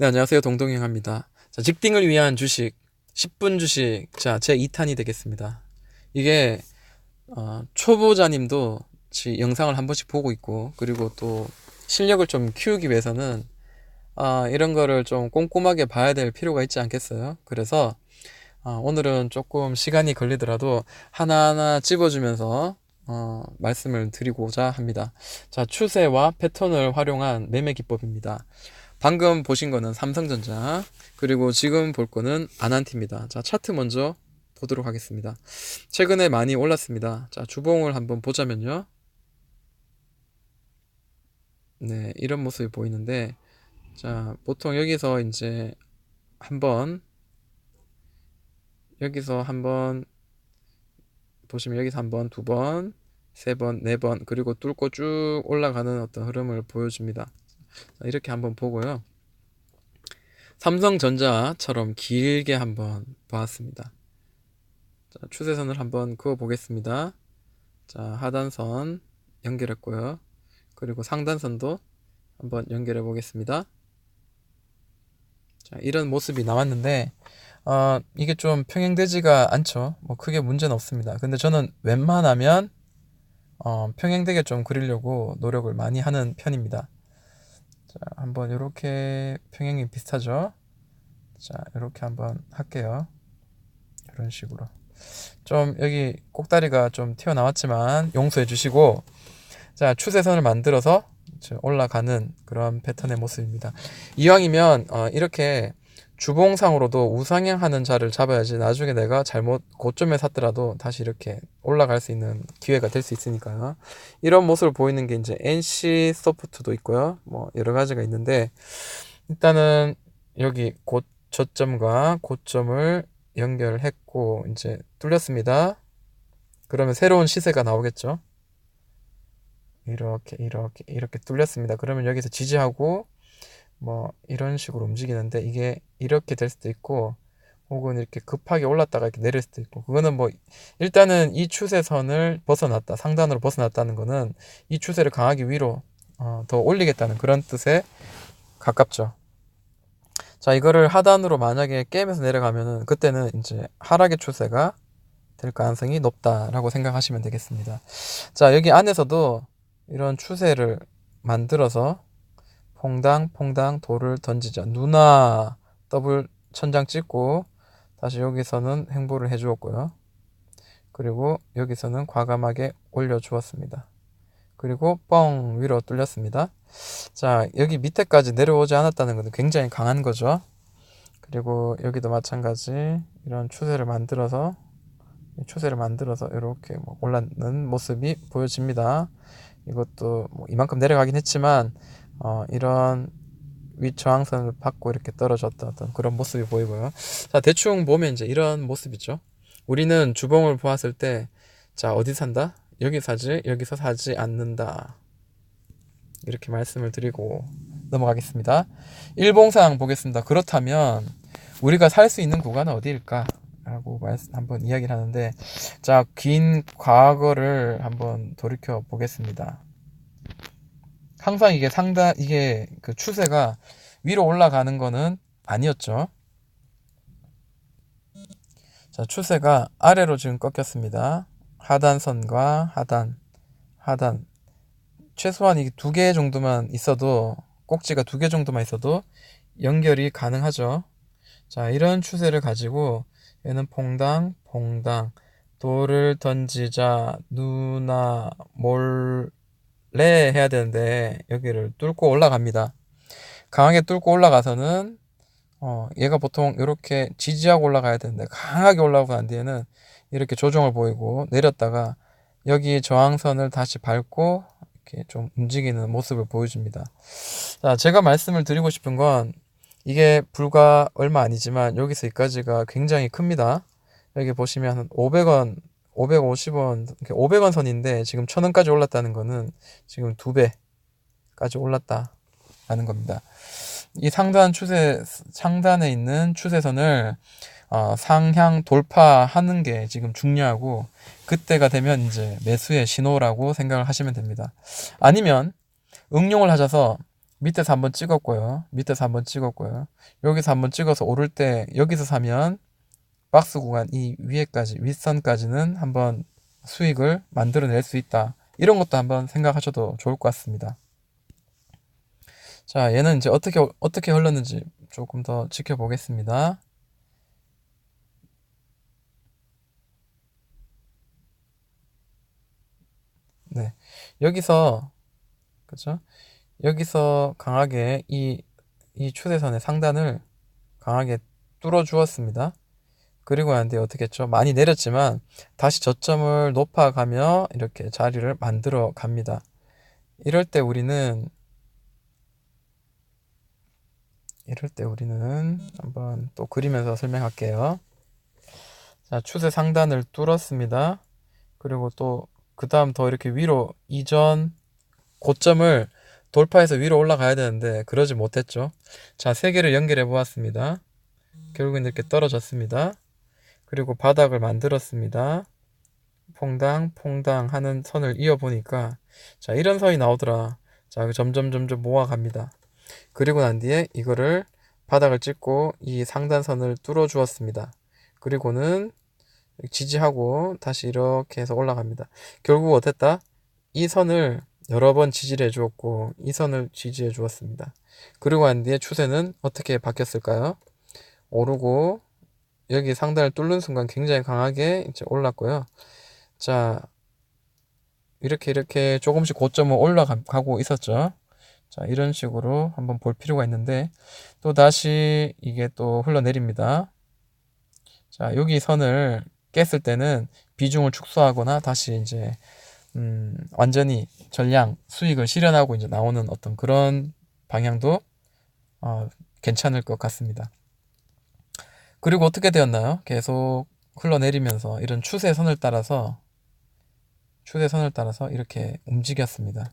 네, 안녕하세요. 동동행합니다. 자, 직딩을 위한 주식, 10분 주식, 자, 제 2탄이 되겠습니다. 이게, 어, 초보자님도 지 영상을 한 번씩 보고 있고, 그리고 또 실력을 좀 키우기 위해서는, 아, 이런 거를 좀 꼼꼼하게 봐야 될 필요가 있지 않겠어요? 그래서, 아, 오늘은 조금 시간이 걸리더라도 하나하나 찝어주면서, 어, 말씀을 드리고자 합니다. 자, 추세와 패턴을 활용한 매매 기법입니다. 방금 보신 거는 삼성전자, 그리고 지금 볼 거는 아난티입니다. 자, 차트 먼저 보도록 하겠습니다. 최근에 많이 올랐습니다. 자, 주봉을 한번 보자면요. 네, 이런 모습이 보이는데, 자, 보통 여기서 이제 한번, 여기서 한번, 보시면 여기서 한 번, 두 번, 세 번, 네 번, 그리고 뚫고 쭉 올라가는 어떤 흐름을 보여줍니다. 이렇게 한번 보고요. 삼성전자처럼 길게 한번 봤습니다. 자, 추세선을 한번 그어 보겠습니다. 자, 하단선 연결했고요. 그리고 상단선도 한번 연결해 보겠습니다. 자, 이런 모습이 나왔는데, 어, 이게 좀 평행되지가 않죠. 뭐 크게 문제는 없습니다. 근데 저는 웬만하면 어, 평행되게 좀 그리려고 노력을 많이 하는 편입니다. 자, 한번 이렇게 평행이 비슷하죠? 자, 이렇게 한번 할게요. 이런 식으로. 좀 여기 꼭다리가 좀 튀어나왔지만 용서해 주시고 자, 추세선을 만들어서 올라가는 그런 패턴의 모습입니다. 이왕이면 어, 이렇게 주봉상으로도 우상향하는 자를 잡아야지 나중에 내가 잘못 고점에 샀더라도 다시 이렇게 올라갈 수 있는 기회가 될 수 있으니까요. 이런 모습을 보이는 게 이제 NC 소프트도 있고요. 뭐 여러 가지가 있는데 일단은 여기 고, 저점과 고점을 연결했고 이제 뚫렸습니다. 그러면 새로운 시세가 나오겠죠. 이렇게 이렇게 이렇게 뚫렸습니다. 그러면 여기서 지지하고 뭐 이런 식으로 움직이는데 이게 이렇게 될 수도 있고 혹은 이렇게 급하게 올랐다가 이렇게 내릴 수도 있고 그거는 뭐 일단은 이 추세선을 벗어났다 상단으로 벗어났다는 거는 이 추세를 강하게 위로 어, 더 올리겠다는 그런 뜻에 가깝죠. 자 이거를 하단으로 만약에 깨면서 내려가면은 그때는 이제 하락의 추세가 될 가능성이 높다라고 생각하시면 되겠습니다. 자 여기 안에서도 이런 추세를 만들어서 퐁당 퐁당 돌을 던지자. 누나 더블 천장 찍고 다시 여기서는 행보를 해 주었고요. 그리고 여기서는 과감하게 올려 주었습니다. 그리고 뻥 위로 뚫렸습니다. 자 여기 밑에까지 내려오지 않았다는 것은 굉장히 강한 거죠. 그리고 여기도 마찬가지 이런 추세를 만들어서 추세를 만들어서 이렇게 뭐 올라는 모습이 보여집니다. 이것도 뭐 이만큼 내려가긴 했지만 어, 이런 위 저항선을 받고 이렇게 떨어졌던 어떤 그런 모습이 보이고요. 자, 대충 보면 이제 이런 모습이죠. 우리는 주봉을 보았을 때, 자, 어디 산다? 여기 사지, 여기서 사지 않는다. 이렇게 말씀을 드리고 넘어가겠습니다. 일봉상 보겠습니다. 그렇다면, 우리가 살 수 있는 구간은 어디일까? 라고 말씀, 한번 이야기를 하는데, 자, 긴 과거를 한번 돌이켜 보겠습니다. 항상 이게 상단 이게 그 추세가 위로 올라가는 거는 아니었죠. 자, 추세가 아래로 지금 꺾였습니다. 하단선과 하단, 하단. 최소한 이 두 개 정도만 있어도, 꼭지가 두 개 정도만 있어도 연결이 가능하죠. 자, 이런 추세를 가지고 얘는 퐁당, 퐁당, 돌을 던지자, 누나, 몰, 레 해야 되는데 여기를 뚫고 올라갑니다. 강하게 뚫고 올라가서는 어, 얘가 보통 이렇게 지지하고 올라가야 되는데 강하게 올라가고 난 뒤에는 이렇게 조정을 보이고 내렸다가 여기 저항선을 다시 밟고 이렇게 좀 움직이는 모습을 보여줍니다. 자, 제가 말씀을 드리고 싶은 건 이게 불과 얼마 아니지만 여기서 여기까지가 굉장히 큽니다. 여기 보시면 500원 550원, 500원 선인데 지금 1000원까지 올랐다는 거는 지금 두 배까지 올랐다라는 겁니다. 이 상단 추세, 상단에 있는 추세선을 어, 상향 돌파하는 게 지금 중요하고 그때가 되면 이제 매수의 신호라고 생각을 하시면 됩니다. 아니면 응용을 하셔서 밑에서 한번 찍었고요. 밑에서 한번 찍었고요. 여기서 한번 찍어서 오를 때 여기서 사면 박스 구간 이 위에까지 윗선까지는 한번 수익을 만들어낼 수 있다. 이런 것도 한번 생각하셔도 좋을 것 같습니다. 자, 얘는 이제 어떻게 어떻게 흘렀는지 조금 더 지켜보겠습니다. 네. 여기서 그죠? 여기서 강하게 이, 이 추세선의 상단을 강하게 뚫어 주었습니다. 그리고 안 돼, 어떻게 했죠? 많이 내렸지만 다시 저점을 높아가며 이렇게 자리를 만들어 갑니다. 이럴 때 우리는 이럴 때 우리는 한번 또 그리면서 설명할게요. 자, 추세 상단을 뚫었습니다. 그리고 또 그 다음 더 이렇게 위로 이전 고점을 돌파해서 위로 올라가야 되는데 그러지 못했죠. 자, 세 개를 연결해 보았습니다. 결국엔 이렇게 떨어졌습니다. 그리고 바닥을 만들었습니다. 퐁당 퐁당 하는 선을 이어 보니까 자, 이런 선이 나오더라. 자, 점점 점점 모아갑니다. 그리고 난 뒤에 이거를 바닥을 찍고 이 상단선을 뚫어 주었습니다. 그리고는 지지하고 다시 이렇게 해서 올라갑니다. 결국 어땠다? 이 선을 여러 번 지지를 해 주었고 이 선을 지지해 주었습니다. 그리고 난 뒤에 추세는 어떻게 바뀌었을까요? 오르고 여기 상단을 뚫는 순간 굉장히 강하게 이제 올랐고요. 자, 이렇게 이렇게 조금씩 고점을 올라가고 있었죠. 자, 이런 식으로 한번 볼 필요가 있는데 또 다시 이게 또 흘러내립니다. 자, 여기 선을 깼을 때는 비중을 축소하거나 다시 이제 음, 완전히 전량 수익을 실현하고 이제 나오는 어떤 그런 방향도 어, 괜찮을 것 같습니다. 그리고 어떻게 되었나요? 계속 흘러내리면서 이런 추세선을 따라서 추세선을 따라서 이렇게 움직였습니다.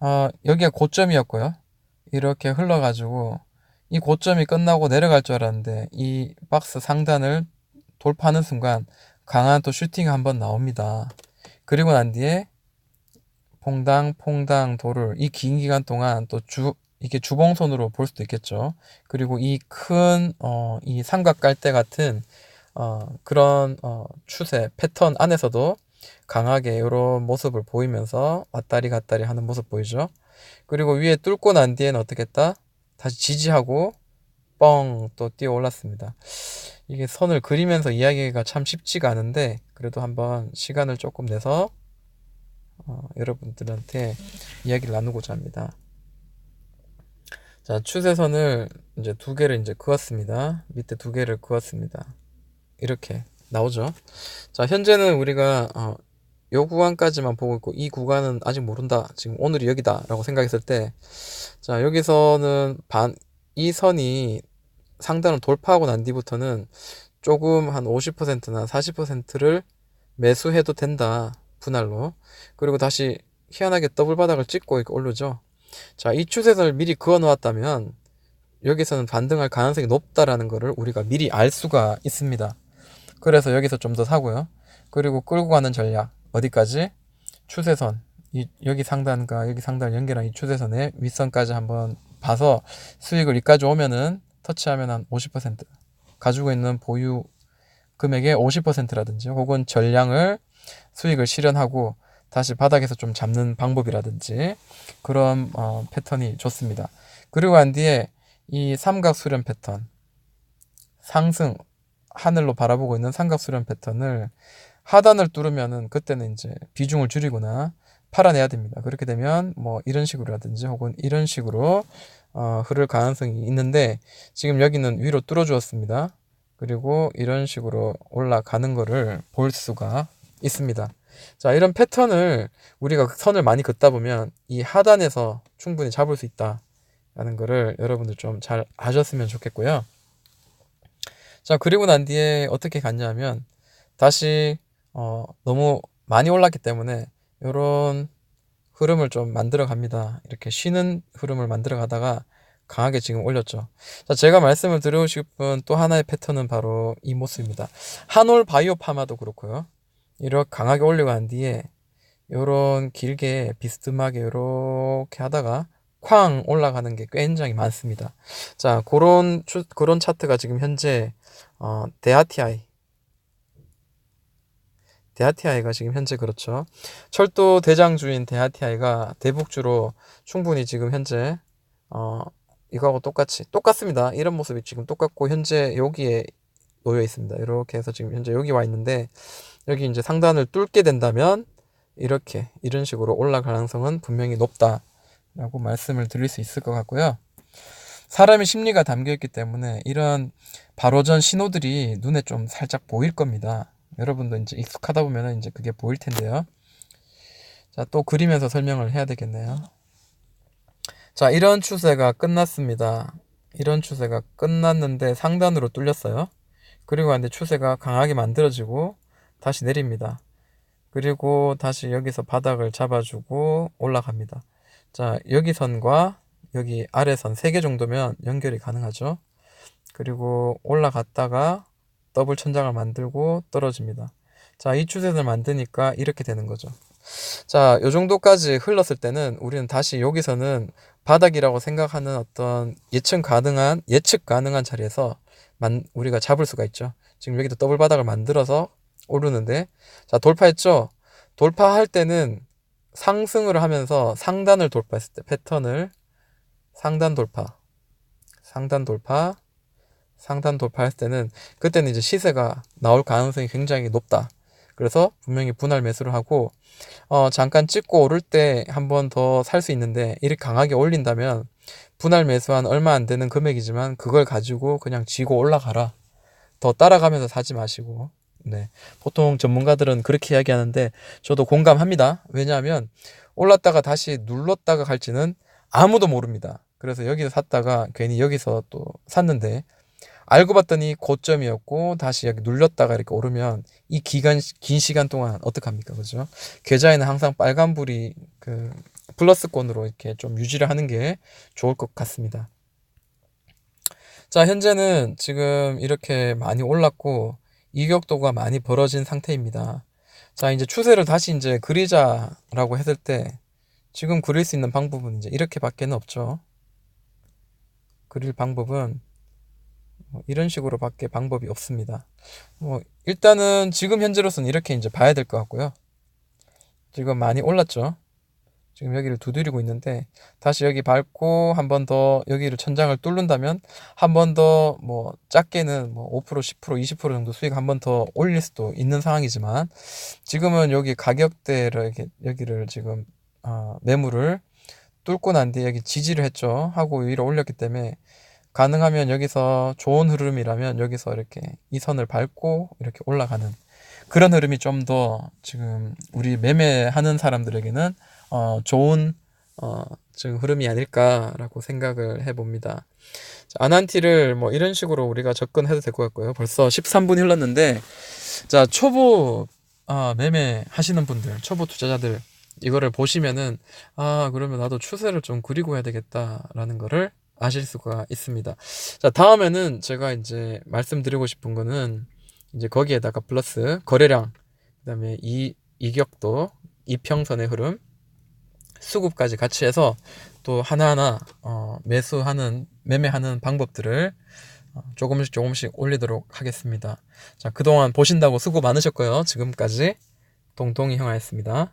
어, 여기가 고점이었고요. 이렇게 흘러가지고 이 고점이 끝나고 내려갈 줄 알았는데 이 박스 상단을 돌파하는 순간 강한 또 슈팅 한번 나옵니다. 그리고 난 뒤에 퐁당 퐁당 돌을 이 긴 기간 동안 또 주 이게 주봉선으로 볼 수도 있겠죠. 그리고 이큰어이 삼각 갈대 같은 어 그런 어 추세 패턴 안에서도 강하게 이런 모습을 보이면서 왔다리 갔다리 하는 모습 보이죠. 그리고 위에 뚫고 난 뒤에는 어떻게 했다? 다시 지지하고 뻥 또 뛰어 올랐습니다. 이게 선을 그리면서 이야기가 참 쉽지가 않은데 그래도 한번 시간을 조금 내서 어, 여러분들한테 이야기를 나누고자 합니다. 자, 추세선을 이제 두 개를 이제 그었습니다. 밑에 두 개를 그었습니다. 이렇게 나오죠. 자, 현재는 우리가 어, 요 구간까지만 보고 있고 이 구간은 아직 모른다. 지금 오늘이 여기다라고 생각했을 때, 자 여기서는 반 이 선이 상단을 돌파하고 난 뒤부터는 조금 한 50%나 40%를 매수해도 된다. 분할로. 그리고 다시 희한하게 더블 바닥을 찍고 이렇게 오르죠. 자, 이 추세선을 미리 그어 놓았다면 여기서는 반등할 가능성이 높다라는 것을 우리가 미리 알 수가 있습니다. 그래서 여기서 좀 더 사고요. 그리고 끌고 가는 전략 어디까지? 추세선 이, 여기 상단과 여기 상단을 연결한 이 추세선의 윗선까지 한번 봐서 수익을 여기까지 오면은 터치하면 한 50% 가지고 있는 보유 금액의 50%라든지 혹은 전량을 수익을 실현하고 다시 바닥에서 좀 잡는 방법이라든지 그런 어, 패턴이 좋습니다. 그리고 난 뒤에 이 삼각 수렴 패턴 상승 하늘로 바라보고 있는 삼각 수렴 패턴을 하단을 뚫으면은 그때는 이제 비중을 줄이거나 팔아내야 됩니다. 그렇게 되면 뭐 이런 식으로라든지 혹은 이런 식으로 어, 흐를 가능성이 있는데 지금 여기는 위로 뚫어 주었습니다. 그리고 이런 식으로 올라가는 거를 볼 수가 있습니다. 자, 이런 패턴을 우리가 선을 많이 긋다 보면 이 하단에서 충분히 잡을 수 있다. 라는 거를 여러분들 좀 잘 아셨으면 좋겠고요. 자, 그리고 난 뒤에 어떻게 갔냐면 다시 어, 너무 많이 올랐기 때문에 이런 흐름을 좀 만들어 갑니다. 이렇게 쉬는 흐름을 만들어 가다가 강하게 지금 올렸죠. 자, 제가 말씀을 드리고 싶은 또 하나의 패턴은 바로 이 모습입니다. 한올 바이오 파마도 그렇고요. 이렇게 강하게 올리고 난 뒤에 요런 길게 비스듬하게 이렇게 하다가 쾅 올라가는 게 굉장히 많습니다. 자, 그런 추, 그런 차트가 지금 현재 어, 데아티아이 데아티아이가 지금 현재 그렇죠. 철도 대장주인 데아티아이가 대북주로 충분히 지금 현재 어, 이거하고 똑같이 똑같습니다. 이런 모습이 지금 똑같고 현재 여기에 놓여 있습니다. 이렇게 해서 지금 현재 여기 와 있는데 여기 이제 상단을 뚫게 된다면 이렇게 이런 식으로 올라갈 가능성은 분명히 높다라고 말씀을 드릴 수 있을 것 같고요. 사람의 심리가 담겨 있기 때문에 이런 바로 전 신호들이 눈에 좀 살짝 보일 겁니다. 여러분도 이제 익숙하다 보면은 이제 그게 보일 텐데요. 자, 또 그리면서 설명을 해야 되겠네요. 자, 이런 추세가 끝났습니다. 이런 추세가 끝났는데 상단으로 뚫렸어요. 그리고 근데 추세가 강하게 만들어지고 다시 내립니다. 그리고 다시 여기서 바닥을 잡아주고 올라갑니다. 자, 여기 선과 여기 아래 선 3개 정도면 연결이 가능하죠. 그리고 올라갔다가 더블 천장을 만들고 떨어집니다. 자, 이 추세를 만드니까 이렇게 되는 거죠. 자, 요 정도까지 흘렀을 때는 우리는 다시 여기서는 바닥이라고 생각하는 어떤 예측 가능한, 예측 가능한 자리에서 만, 우리가 잡을 수가 있죠. 지금 여기도 더블 바닥을 만들어서 오르는데, 자, 돌파했죠? 돌파할 때는 상승을 하면서 상단을 돌파했을 때 패턴을 상단 돌파, 상단 돌파, 상단 돌파했을 때는 그때는 이제 시세가 나올 가능성이 굉장히 높다. 그래서 분명히 분할 매수를 하고 어, 잠깐 찍고 오를 때 한 번 더 살 수 있는데 이렇게 강하게 올린다면 분할 매수한 얼마 안 되는 금액이지만 그걸 가지고 그냥 쥐고 올라가라. 더 따라가면서 사지 마시고. 네. 보통 전문가들은 그렇게 이야기하는데 저도 공감합니다. 왜냐하면 올랐다가 다시 눌렀다가 갈지는 아무도 모릅니다. 그래서 여기서 샀다가 괜히 여기서 또 샀는데 알고 봤더니 고점이었고 다시 여기 눌렸다가 이렇게 오르면 이 기간 긴 시간 동안 어떡합니까 그죠 계좌에는 항상 빨간불이 그 플러스권으로 이렇게 좀 유지를 하는 게 좋을 것 같습니다 자 현재는 지금 이렇게 많이 올랐고 이격도가 많이 벌어진 상태입니다 자 이제 추세를 다시 이제 그리자라고 했을 때 지금 그릴 수 있는 방법은 이제 이렇게밖에는 없죠 그릴 방법은 뭐 이런 식으로 밖에 방법이 없습니다. 뭐 일단은 지금 현재로서는 이렇게 이제 봐야 될 것 같고요. 지금 많이 올랐죠. 지금 여기를 두드리고 있는데 다시 여기 밟고 한 번 더 여기를 천장을 뚫는다면 한 번 더 뭐 작게는 뭐 5% 10% 20% 정도 수익 한 번 더 올릴 수도 있는 상황이지만 지금은 여기 가격대를 이렇게 여기를 지금 어, 매물을 뚫고 난 뒤에 여기 지지를 했죠. 하고 위로 올렸기 때문에 가능하면 여기서 좋은 흐름이라면 여기서 이렇게 이 선을 밟고 이렇게 올라가는 그런 흐름이 좀 더 지금 우리 매매하는 사람들에게는 어 좋은 어 지금 흐름이 아닐까라고 생각을 해봅니다. 자, 아난티를 뭐 이런 식으로 우리가 접근해도 될 것 같고요. 벌써 13분 흘렀는데 자 초보 아, 매매 하시는 분들 초보 투자자들 이거를 보시면은 아 그러면 나도 추세를 좀 그리고 해야 되겠다라는 거를 아실 수가 있습니다. 자, 다음에는 제가 이제 말씀드리고 싶은 거는 이제 거기에다가 플러스 거래량, 그 다음에 이 이격도, 이평선의 흐름, 수급까지 같이 해서 또 하나하나 어, 매수하는 매매하는 방법들을 어, 조금씩 조금씩 올리도록 하겠습니다. 자, 그동안 보신다고 수고 많으셨고요. 지금까지 동동이 형아였습니다.